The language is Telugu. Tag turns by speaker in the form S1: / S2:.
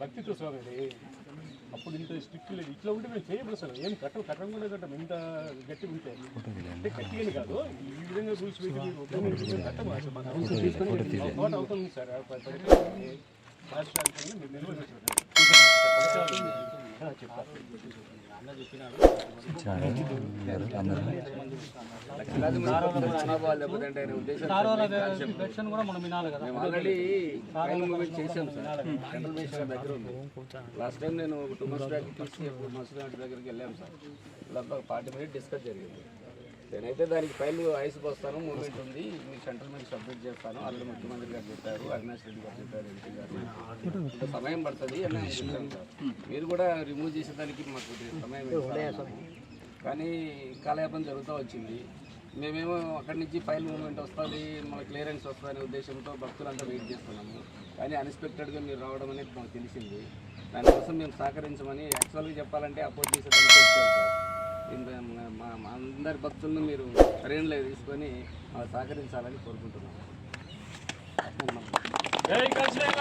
S1: భక్తితో స్వామి. అప్పుడు ఇంత స్ట్రిక్ట్ లేదు. ఇట్లా ఉంటే మేము చేయబడి అసలు ఏం కట్టలు కట్టడం కూడా కట్టం ఇంత గట్టి ఉంటే. అంటే గట్టిగా కాదు. ఈ విధంగా రూల్స్ పెట్టి మన అవసరం తీసుకొని తోట ఉంది సార్. నిల్వ
S2: చేసాం సార్ సెంట్రల్ మినిస్టర్ దగ్గర ఉంది లాస్ట్ టైం నేను టూ మంత్స్ బ్యాక్ తీసి మసూర్ దగ్గరికి వెళ్ళాను సార్ దాంట్లో ఒక ఫార్టీ మినిట్ డిస్కస్ జరిగింది నేనైతే దానికి ఫైల్ ఐస్ పోస్తాను మూమెంట్ ఉంది. మీకు సెంట్రల్ మినిస్టర్ సబ్మిట్ చేస్తాను. ఆల్రెడీ ముఖ్యమంత్రి గారు చెప్పారు అవినాష్ రెడ్డి గారు చెప్పారు ఎంపీ గారు. సమయం పడుతుంది. అని మీరు కూడా రిమూవ్ చేసేదానికి మాకు కొద్దిగా సమయం. కానీ కాలయాపన జరుగుతూ వచ్చింది. మేమేమో అక్కడి నుంచి ఫైల్ మూవ్మెంట్ వస్తుంది మన క్లియరెన్స్ వస్తుంది అనే ఉద్దేశంతో భక్తులంతా వెయిట్ చేస్తున్నాము. కానీ అన్ఎక్స్పెక్టెడ్గా మీరు రావడం అనేది మాకు తెలిసింది. దానికోసం మేము సహకరించమని యాక్చువల్గా చెప్పాలంటే అపోజ్ చేసేదానికి వచ్చారు సార్. మా మా అందరి భక్తులను మీరు సరైనలో తీసుకొని సహకరించాలని
S1: కాశీనాథ!